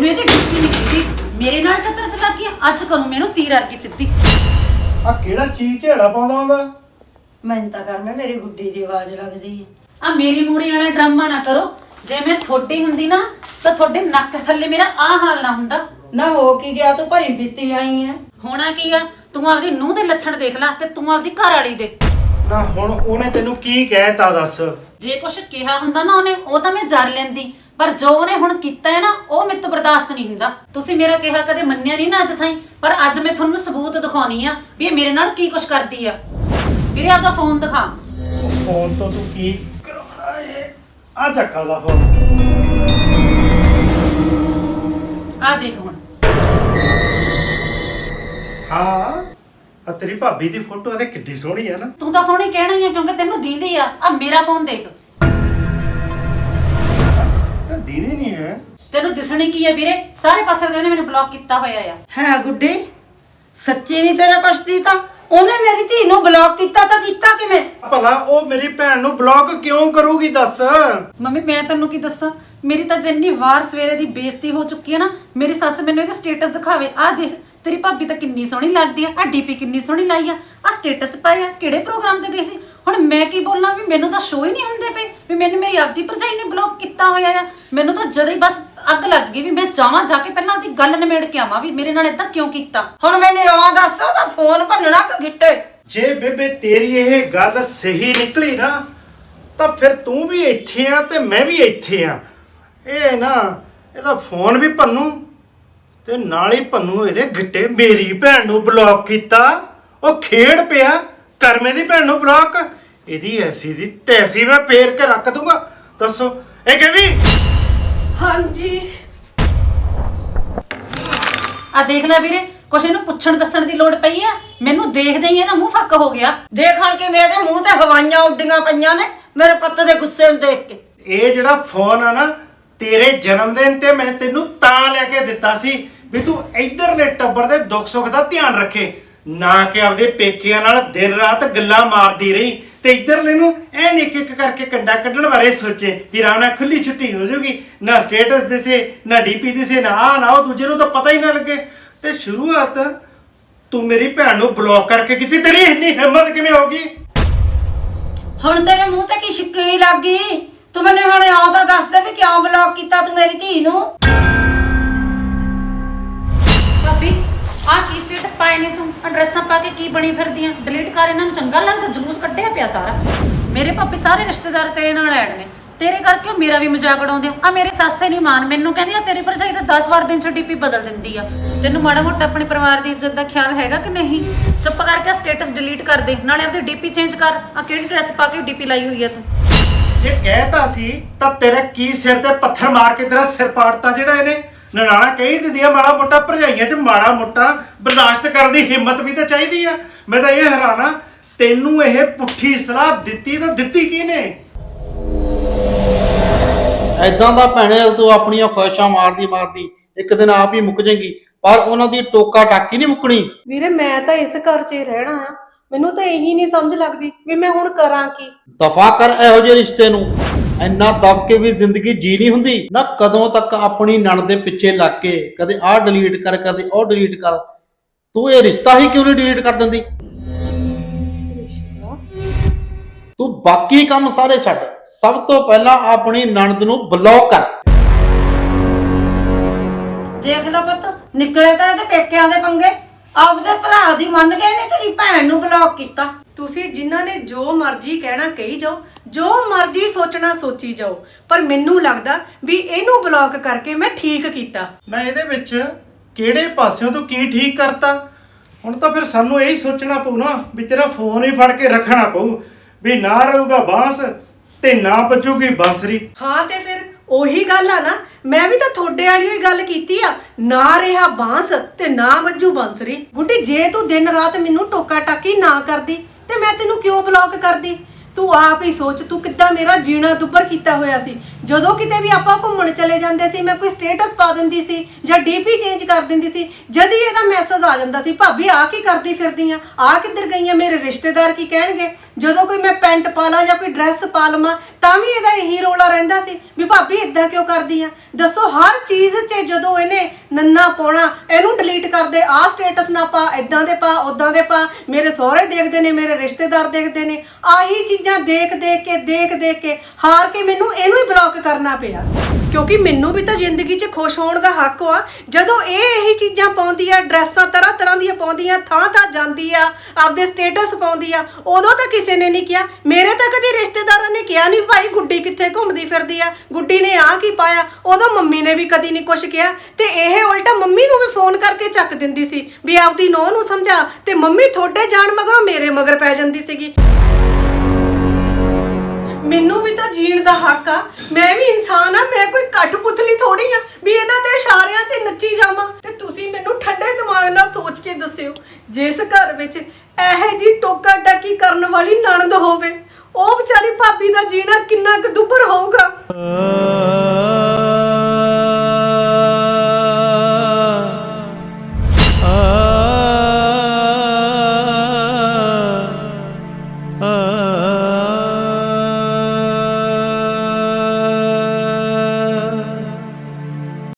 ਮੈਨੂੰ ਇਹਦੀ ਡਿਊਟੀ ਨਹੀਂ ਦਿੱਤੀ ਮੇਰੇ ਨਾਲ ਚੱਤਰ ਚਲਾ ਕੇ ਅੱਜ ਕਰੂੰ ਮੈਨੂੰ ਤੀਰ ਅਰ ਕੀ ਸਿੱਧੀ। ਆ ਕਿਹੜਾ ਚੀਜ਼ ਝੇੜਾ ਪਾਉਂਦਾ ਹੁੰਦਾ? ਮੈਨੂੰ ਤਾਂ ਕਰ ਮੈਂ ਮੇਰੀ ਗੁੱਡੀ ਦੀ ਆਵਾਜ਼ ਲੱਗਦੀ ਹੈ ਆ ਮੇਰੀ ਮੂਰੇ ਵਾਲਾ ਡਰਾਮਾ ਨਾ ਕਰੋ। ਜੇ ਮੈਂ ਥੋੜੀ ਹੁੰਦੀ ਨਾ ਤਾਂ ਤੁਹਾਡੇ ਨੱਕ ਥੱਲੇ ਮੇਰਾ ਆ ਹਾਲ ਨਾ ਹੁੰਦਾ। ਨਾ ਹੋ ਕੀ ਗਿਆ ਤੂੰ ਭਰੀ ਪੀਤੀ ਆਈ ਹੈ ਹੋਣਾ ਕੀ ਆ? ਤੂੰ ਆਪਦੀ ਨੂੰਹ ਦੇ ਲੱਛਣ ਦੇਖ ਲੈ ਤੇ ਤੂੰ ਆਪਦੀ ਘਰ ਵਾਲੀ ਦੇ। ਨਾ ਹੁਣ ਉਹਨੇ ਤੈਨੂੰ ਕੀ ਕਹਿਤਾ ਦੱਸ? ਜੇ ਕੁਛ ਕਿਹਾ ਹੁੰਦਾ ਨਾ ਉਹਨੇ ਉਹ ਤਾਂ ਮੈਂ ਜਰ ਲੈਂਦੀ। ਪਰ ਜੋ ਉਹਨੇ ਹੁਣ ਕੀਤਾ ਹੈ ਨਾ ਉਹ ਮੇਰੇ ਤੋਂ ਬਰਦਾਸ਼ਤ ਨਹੀਂ ਹੁੰਦਾ। ਤੁਸੀਂ ਮੇਰਾ ਕਿਹਾ ਕਦੇ ਮੰਨਿਆ ਨਹੀਂ ਨਾ ਅੱਜ ਤਾਈਂ ਪਰ ਅੱਜ ਮੈਂ ਤੁਹਾਨੂੰ ਸਬੂਤ ਦਿਖਾਉਣੀ ਆ ਵੀ ਇਹ ਮੇਰੇ ਨਾਲ ਕੀ ਕੁਛ ਕਰਦੀ ਆ। ਵੀਰੇ ਆਪਦਾ ਫੋਨ ਦਿਖਾ। ਫੋਨ ਤੋਂ ਤੂੰ ਕੀ ਕਰਾਉਣਾ ਏ ਆ ਚੱਕਾ ਦਾ ਫੋਨ ਆ ਦੇਖ ਹੁਣ। ਹਾਂ ਆ ਤੇਰੀ ਭਾਬੀ ਦੀ ਫੋਟੋ ਤੇ ਕਿੱਡੀ ਸੋਹਣੀ ਆ ਨਾ। ਤੂੰ ਤਾਂ ਸੋਹਣੀ ਕਹਿਣਾ ਹੀ ਆ ਕਿਉਂਕਿ ਤੈਨੂੰ ਦੀਦੀ ਆ। ਆ ਮੇਰਾ ਫੋਨ ਦੇਖ। ਤੈਨੂੰ ਦਿਸਣੀ ਕੀ ਆ ਵੀਰੇ? ਸਾਰੇ ਪਾਸੇ ਤੋਂ ਇਹਨੇ ਮੈਨੂੰ ਬਲੌਕ ਕੀਤਾ ਹੋਇਆ ਆ। ਹੈ ਗੁੱਡੀ? ਸੱਚੀ ਨਹੀਂ ਤੇਰਾ ਕੁਛ ਦੀ ਤਾਂ? ਉਹਨੇ ਮੇਰੀ ਧੀ ਨੂੰ ਬਲੌਕ ਕੀਤਾ ਤਾਂ ਕੀਤਾ ਕਿਵੇਂ? ਭਲਾ ਉਹ ਮੇਰੀ ਭੈਣ ਨੂੰ ਬਲੌਕ ਕਿਉਂ ਕਰੂਗੀ ਦੱਸ? ਮੰਮੀ ਮੈਂ ਤੈਨੂੰ ਕੀ ਦੱਸਾਂ? ਮੇਰੀ ਤਾਂ ਜਿੰਨੀ ਵਾਰ ਸਵੇਰੇ ਦੀ ਬੇਇੱਜ਼ਤੀ ਹੋ ਚੁੱਕੀ ਹੈ ਨਾ ਮੇਰੀ ਸੱਸ ਮੈਨੂੰ ਇਹਦਾ ਸਟੇਟਸ ਦਿਖਾਵੇ। ਆਹ ਦੇਖ ਤੇਰੀ ਭਾਬੀ ਤਾਂ ਕਿੰਨੀ ਸੋਹਣੀ ਲੱਗਦੀ ਆ ਆ ਡੀਪੀ ਕਿੰਨੀ ਸੋਹਣੀ ਲਾਈ ਆ ਆ ਸਟੇਟਸ ਪਾਇਆ ਕਿਹੜੇ ਪ੍ਰੋਗਰਾਮ ਤੇ ਗਈ ਸੀ? ਹੁਣ ਮੈਂ ਕੀ ਬੋਲਾਂ ਵੀ ਮੈਨੂੰ ਤਾਂ ਸ਼ੋ ਹੀ ਨਹੀਂ ਹੁੰਦੇ ਪਏ ਵੀ ਮੈਨੂੰ ਮੇਰੀ ਆਪਦੀ ਭਰਜਾਈ ਨੇ ਬਲੌਕ ਕੀਤਾ ਹੋਇਆ ਆ। ਮੈਨੂੰ ਤਾਂ ਜਦ ਹੀ ਬਸ ਅੱਗ ਲੱਗ ਗਈ ਵੀ ਮੈਂ ਜਾਵਾਂ ਜਾ ਕੇ ਪਹਿਲਾਂ ਆਪਦੀ ਗੱਲ ਨਿਮੇੜ ਕੇ ਆਵਾਂ ਵੀ ਮੇਰੇ ਨਾਲ ਇਦਾਂ ਕਿਉਂ ਕੀਤਾ? ਹੁਣ ਮੈਨੂੰ ਆ ਦੱਸ, ਉਹਦਾ ਫੋਨ ਭੰਨਣਾ ਕਿ ਗਿੱਟੇ? ਜੇ ਬੇਬੇ ਤੇਰੀ ਇਹ ਗੱਲ ਸਹੀ ਨਿਕਲੀ ਨਾ, ਤਾਂ ਫਿਰ ਤੂੰ ਵੀ ਇੱਥੇ ਆ ਤੇ ਮੈਂ ਵੀ ਇੱਥੇ ਆ। ਇਹ ਨਾ, ਇਹਦਾ ਫੋਨ ਵੀ ਭੰਨੂ ਤੇ ਨਾਲ ਹੀ ਭੰਨੂ ਇਹਦੇ ਗਿੱਟੇ। ਮੇਰੀ ਭੈਣ ਨੂੰ ਬਲੌਕ ਕੀਤਾ, ਉਹ ਖੇਡ ਪਿਆ, ਕਰਮੇ ਦੀ ਭੈਣ ਨੂੰ ਬਲੌਕ ਇਹਦੀ ਐਸੀ ਦੀ ਤੈਸੀ ਮੈਂ ਫੇਰ ਕੇ ਰੱਖ ਦੂੰਗਾ। ਦੱਸੋ, ਇਹ ਕਿਵੇਂ? ਹਾਂਜੀ। ਆ ਦੇਖ ਲੈ ਵੀਰੇ ਕੁਛ ਇਹਨੂੰ ਪੁੱਛਣ ਦੱਸਣ ਦੀ ਲੋੜ ਪਈ ਆ। ਮੈਨੂੰ ਦੇਖਦੇ ਹੀ ਇਹਦਾ ਮੂੰਹ ਫੱਕ ਹੋ ਗਿਆ। ਦੇਖਣ ਕੇ ਮੇਰੇ ਮੂੰਹ ਤੇ ਹਵਾਈਆਂ ਉੱਡੀਆਂ ਪਈਆਂ ਨੇ ਮੇਰੇ ਪੁੱਤ ਦੇ ਗੁੱਸੇ ਨੂੰ ਦੇਖ ਕੇ। ਇਹ ਜਿਹੜਾ ਫੋਨ ਆ ਨਾ ਤੇਰੇ ਜਨਮ ਦਿਨ ਤੇ ਮੈਂ ਤੈਨੂੰ ਤਾਂ ਲੈ ਕੇ ਦਿੱਤਾ ਸੀ ਵੀ ਤੂੰ ਇਧਰਲੇ ਟੱਬਰ ਦੇ ਦੁੱਖ ਸੁੱਖ ਦਾ ਧਿਆਨ ਰੱਖੇ ਨਾ ਕਿ ਆਪਦੇ ਪੇਕਿਆਂ ਨਾਲ ਦਿਨ ਰਾਤ ਗੱਲਾਂ ਮਾਰਦੀ ਰਹੀ। ਤੇ ਇਧਰਲੇ ਨੂੰ ਐਨ ਇੱਕ ਇੱਕ ਕਰਕੇ ਕੰਡਾ ਕੱਢਣ ਬਾਰੇ ਸੋਚੇ ਵੀ ਰਾਣਾ ਖੁੱਲੀ ਛੁੱਟੀ ਹੋ ਜਾਊਗੀ, ਨਾ ਸਟੇਟਸ ਦਿਸੇ, ਨਾ ਡੀਪੀ ਦਿਸੇ, ਨਾ ਆ ਨਾ ਉਹ, ਦੂਜੇ ਨੂੰ ਤਾਂ ਪਤਾ ਹੀ ਨਾ ਲੱਗੇ। ਤੇ ਸ਼ੁਰੂਆਤ ਤੂੰ ਮੇਰੀ ਭੈਣ ਨੂੰ ਬਲੌਕ ਕਰਕੇ ਕੀਤੀ, ਤੇਰੀ ਇੰਨੀ ਹਿੰਮਤ ਕਿਵੇਂ ਹੋ ਗਈ? ਹੁਣ ਤੇਰੇ ਮੂੰਹ ਤੇ ਕੀ ਸ਼ਿਕਲੀ ਲੱਗ ਗਈ? ਤੂੰ ਮੈਨੂੰ ਹੁਣ ਆਉਂ ਤਾਂ ਦੱਸ ਦੇ ਵੀ ਕਿਉਂ ਬਲੌਕ ਕੀਤਾ ਤੂੰ ਮੇਰੀ ਧੀ ਨੂੰ? ਆ ਕੀ ਸਟੇਟਸ ਪਾਏ ਨੇ ਤੂੰ? ਐਡਰੈਸਾਂ ਪਾ ਕੇ ਕੀ ਬਣੀ ਫਿਰਦੀਆਂ? ਡਿਲੀਟ ਕਰ ਇਹਨਾਂ ਨੂੰ, ਚੰਗਾ ਲੱਗਦਾ, ਜਲੂਸ ਕੱਢਿਆ ਪਿਆ ਸਾਰਾ। ਮੇਰੇ ਭਾਬੀ ਸਾਰੇ ਰਿਸ਼ਤੇਦਾਰ ਤੇਰੇ ਨਾਲ ਐਡ ਨੇ। ਤੇਰੇ ਕਰਕੇ ਉਹ ਮੇਰਾ ਵੀ ਮਜ਼ਾਕ ਉਡਾਉਂਦੇ ਆ। ਆਹ ਮੇਰੀ ਸੱਸ ਨਹੀਂ ਮਾਨ। ਮੈਨੂੰ ਕਹਿੰਦੀ ਆ, ਤੇਰੀ ਭਰਜਾਈ ਤਾਂ 10 ਵਾਰ ਦਿਨ ਚ ਡੀਪੀ ਬਦਲ ਦਿੰਦੀ ਆ। ਤੈਨੂੰ ਮਾੜਾ ਮੋਟਾ ਆਪਣੇ ਪਰਿਵਾਰ ਦੀ ਇੱਜ਼ਤ ਦਾ ਖਿਆਲ ਹੈਗਾ ਕਿ ਨਹੀਂ? ਚੁੱਪ ਕਰਕੇ ਸਟੇਟਸ ਡਿਲੀਟ ਕਰ ਦੇ। ਨਾਲੇ ਆਪਦੀ ਡੀਪੀ ਚੇਂਜ ਕਰ। ਆ ਕਿਹੜੀ ਡਰੈਸ ਪਾ ਕੇ ਡੀਪੀ ਲਾਈ ਹੋਈ ਆ ਤੂੰ? ਜੇ ਕਹਿਤਾ ਸੀ, ਤਾਂ ਤੇਰੇ ਕੀ ਸਿਰ ਤੇ ਪੱਥਰ ਮਾਰ ਕੇ ਤੇਰਾ ਸਿਰ ਪਾੜਤਾ ਜਿਹੜਾ ਇਹਨੇ? ਨਨਾਣਾ ਕਹੀ ਦਿੰਦੀ ਆ ਮਾੜਾ ਮੋਟਾ ਭਰਜਾਈਆਂ 'ਚ ਮਾੜਾ ਮੋਟਾ ਬਰਦਾਸ਼ਤ ਕਰਨ ਦੀ ਹਿੰਮਤ ਵੀ ਤਾਂ ਚਾਹੀਦੀ ਆ। ਮੈਂ ਤਾਂ ਇਹ ਹੈਰਾਨਾ ਤੈਨੂੰ ਇਹ ਪੁੱਠੀ ਸਲਾਹ ਦਿੱਤੀ ਤਾਂ ਦਿੱਤੀ ਕਿਹਨੇ? ਐਦਾਂ ਦਾ ਭੈਣੇ ਤੂੰ ਆਪਣੀਆਂ ਖੁਆਇਸ਼ਾਂ ਮਾਰਦੀ ਮਾਰਦੀ ਇੱਕ ਦਿਨ ਆਪ ਹੀ ਮੁੱਕ ਜਾਏਗੀ ਪਰ ਉਹਨਾਂ ਦੀ ਟੋਕਾ ਟਾਕੀ ਨਹੀਂ ਮੁੱਕਣੀ। ਵੀਰੇ ਮੈਂ ਤਾਂ ਇਸ ਘਰ 'ਚ ਹੀ ਰਹਿਣਾ ਆ। ਮੈਨੂੰ ਤਾਂ ਇਹੀ ਨਹੀਂ ਸਮਝ ਲੱਗਦੀ ਵੀ ਮੈਂ ਹੁਣ ਕਰਾਂ ਕੀ। ਦਫਾ ਕਰ ਇਹੋ ਜਿਹੇ ਰਿਸ਼ਤੇ ਨੂੰ। ਇੰਨਾ ਦਬ ਕੇ ਵੀ ਜ਼ਿੰਦਗੀ ਜੀ ਨਹੀਂ ਹੁੰਦੀ। ਨਾ ਕਦੋਂ ਤੱਕ ਆਪਣੀ ਨਣ ਦੇ ਪਿੱਛੇ ਲੱਗ ਕੇ ਕਦੇ ਆਹ ਡਿਲੀਟ ਕਰ, ਕਦੇ ਉਹ ਡਿਲੀਟ ਕਰ। ਤੂੰ ਇਹ ਰਿਸ਼ਤਾ ਹੀ ਕਿਉਂ ਨਹੀਂ ਡਿਲੀਟ ਕਰ ਦਿੰਦੀ? ਤੂੰ ਬਾਕੀ ਕੰਮ ਸਾਰੇ ਛੱਡ। ਸਭ ਤੋਂ ਪਹਿਲਾਂ ਆਪਣੀ ਨਣਦ ਨੂੰ ਬਲੌਕ ਕਰ। ਦੇਖ ਲਓ ਪੁੱਤ, ਨਿਕਲੇ ਤਾਂ ਇਹਦੇ ਪੇਕਿਆਂ ਦੇ ਪੰਗੇ। ਆਪਦੇ ਭਰਾ ਦੀ ਮੰਨ ਕੇ ਇਹਨੇ ਤੇਰੀ ਭੈਣ ਨੂੰ ਬਲੌਕ ਕੀਤਾ। ਤੁਸੀਂ ਜਿਨ੍ਹਾਂ ਨੇ ਜੋ ਮਰਜ਼ੀ ਕਹਿਣਾ ਕਹੀ ਜਾਓ ਜੋ ਮਰਜ਼ੀ ਸੋਚਣਾ ਸੋਚੀ ਜਾਓ ਪਰ ਮੈਨੂੰ ਲੱਗਦਾ ਵੀ ਇਹਨੂੰ ਬਲੌਕ ਕਰਕੇ ਮੈਂ ਠੀਕ ਕੀਤਾ। ਨਾ ਇਹਦੇ ਵਿੱਚ ਕਿਹੜੇ ਪਾਸਿਓਂ ਤੂੰ ਕੀ ਠੀਕ ਕਰਤਾ? ਹੁਣ ਤਾਂ ਫਿਰ ਸਾਨੂੰ ਇਹੀ ਸੋਚਣਾ ਪਊ ਨਾ ਵੀ ਤੇਰਾ ਫੋਨ ਹੀ ਫੜ ਕੇ ਰੱਖਣਾ ਪਊ ਵੀ ਨਾ ਰਹੂਗਾ ਬਾਂਸ ਤੇ ਨਾ ਵੱਜੂਗੀ ਬਾਂਸਰੀ। ਹਾਂ ਤੇ ਫਿਰ ਉਹੀ ਗੱਲ ਆ ਨਾ, ਮੈਂ ਵੀ ਤਾਂ ਤੁਹਾਡੇ ਵਾਲੀ ਹੀ ਗੱਲ ਕੀਤੀ ਆ। ਨਾ ਰਿਹਾ ਬਾਂਸ ਤੇ ਨਾ ਵੱਜੂ ਬਾਂਸਰੀ। ਗੁੱਡੀ, ਜੇ ਤੂੰ ਦਿਨ ਰਾਤ ਮੈਨੂੰ ਟੋਕਾ ਟਾਕੀ ਨਾ ਕਰਦੀ, ਤੇ ਮੈਂ ਤੈਨੂੰ ਕਿਉਂ ਬਲੌਕ ਕਰਦੀ? ਤੂੰ ਆਪ ਹੀ ਸੋਚ, ਤੂੰ ਕਿੱਦਾਂ ਮੇਰਾ ਜੀਣਾ ਦੁੱਬਰ ਕੀਤਾ ਹੋਇਆ ਸੀ? ਜਦੋਂ ਕਿਤੇ ਵੀ ਆਪਾਂ ਘੁੰਮਣ ਚਲੇ ਜਾਂਦੇ ਸੀ, ਮੈਂ ਕੋਈ ਸਟੇਟਸ ਪਾ ਦਿੰਦੀ ਸੀ ਜਾਂ ਡੀਪੀ ਚੇਂਜ ਕਰ ਦਿੰਦੀ ਸੀ, ਜਦ ਹੀ ਇਹਦਾ ਮੈਸੇਜ ਆ ਜਾਂਦਾ ਸੀ, ਭਾਬੀ ਆ ਕੀ ਕਰਦੀ ਫਿਰਦੀ ਆ? ਆ ਕਿੱਧਰ ਗਈ ਗਈਆਂ ਮੇਰੇ ਰਿਸ਼ਤੇਦਾਰ ਕੀ ਕਹਿਣਗੇ? ਜਦੋਂ ਕੋਈ ਮੈਂ ਪੈਂਟ ਪਾ ਲਾਂ ਜਾਂ ਕੋਈ ਡਰੈਸ ਪਾ ਲਵਾਂ, ਤਾਂ ਵੀ ਇਹਦਾ ਇਹੀ ਰੋਲਾ ਰਹਿੰਦਾ ਸੀ ਵੀ, ਭਾਬੀ ਇਦਾਂ ਕਿਉਂ ਕਰਦੀ ਆ? ਦੱਸੋ, ਹਰ ਚੀਜ਼ 'ਚ ਜਦੋਂ ਇਹਨੇ ਨੰਨਾ ਪਾਉਣਾ, ਇਹਨੂੰ ਡਿਲੀਟ ਕਰਦੇ ਆ ਸਟੇਟਸ ਨਾ ਪਾ ਇਦਾਂ ਦੇ ਪਾ ਉਦਾਂ ਦੇ ਪਾ, ਮੇਰੇ ਸਹੁਰੇ ਦੇਖਦੇ ਨੇ, ਮੇਰੇ ਰਿਸ਼ਤੇਦਾਰ ਦੇਖਦੇ ਨੇ, ਆਹੀ ਚੀਜ਼ਾਂ ਦੇਖ ਦੇਖ ਕੇ ਦੇਖ ਦੇਖ ਕੇ ਹਾਰ ਕੇ ਮੈਨੂੰ ਇਹਨੂੰ ਹੀ ਬਲੌਕ ਕਰਨਾ ਪਿਆ। ਕਿਉਂਕਿ ਮੈਨੂੰ ਵੀ ਤਾਂ ਜ਼ਿੰਦਗੀ 'ਚ ਖੁਸ਼ ਹੋਣ ਦਾ ਹੱਕ ਆ। ਜਦੋਂ ਇਹ ਇਹੀ ਚੀਜ਼ਾਂ ਪਾਉਂਦੀ ਆ, ਡਰੈਸਾਂ ਤਰ੍ਹਾਂ ਤਰ੍ਹਾਂ ਦੀਆਂ ਪਾਉਂਦੀ ਥਾਂ ਥਾਂ ਜਾਂਦੀ ਆ, ਆਪਦੇ ਸਟੇਟਸ ਪਾਉਂਦੀ ਆ, ਉਦੋਂ ਤਾਂ ਕਿਸੇ ਨੇ ਨਹੀਂ ਕਿਹਾ। ਮੇਰੇ ਤਾਂ ਕਦੀ ਰਿਸ਼ਤੇਦਾਰਾਂ ਨੇ ਕਿਹਾ ਨਹੀਂ, ਭਾਈ ਗੁੱਡੀ ਕਿੱਥੇ ਘੁੰਮਦੀ ਫਿਰਦੀ ਆ? ਗੁੱਡੀ ਨੇ ਆ ਕੀ ਪਾਇਆ? ਉਦੋਂ ਮੰਮੀ ਨੇ ਵੀ ਕਦੀ ਨਹੀਂ ਕੁਛ ਕਿਹਾ। ਤੇ ਇਹ ਉਲਟਾ ਮੰਮੀ ਨੂੰ ਵੀ ਫੋਨ ਕਰਕੇ ਚੱਕ ਦਿੰਦੀ ਸੀ ਵੀ ਆਪਦੀ ਨੋਹ ਨੂੰ ਸਮਝਾ। ਤੇ ਮੰਮੀ ਥੋੜੇ ਜਾਣ ਮਗਰੋਂ ਮੇਰੇ ਮਗਰ ਪੈ ਜਾਂਦੀ ਸੀਗੀ। ਮੈਨੂੰ ਵੀ ਤਾਂ ਜੀਣ ਦਾ ਹੱਕ ਆ। ਮੈਂ ਵੀ ਇਨਸਾਨ ਆ, ਮੈਂ ਕੋਈ ਕਠਪੁਤਲੀ ਥੋੜੀ ਆ ਵੀ ਇਹਨਾਂ ਦੇ ਇਸ਼ਾਰਿਆਂ ਤੇ ਨੱਚੀ ਜਾਵਾਂ। ਤੇ ਤੁਸੀਂ ਮੈਨੂੰ ਠੰਡੇ ਦਿਮਾਗ ਨਾਲ ਸੋਚ ਕੇ ਦੱਸਿਓ, ਜਿਸ ਘਰ ਵਿੱਚ ਇਹੋ ਜੀ ਟੋਕਾ ਟਾਕੀ ਕਰਨ ਵਾਲੀ ਨਣਦ ਹੋਵੇ, ਉਹ ਵਿਚਾਰੀ ਭਾਬੀ ਦਾ ਜੀਣਾ ਕਿੰਨਾ ਕੁ ਦੁੱਖ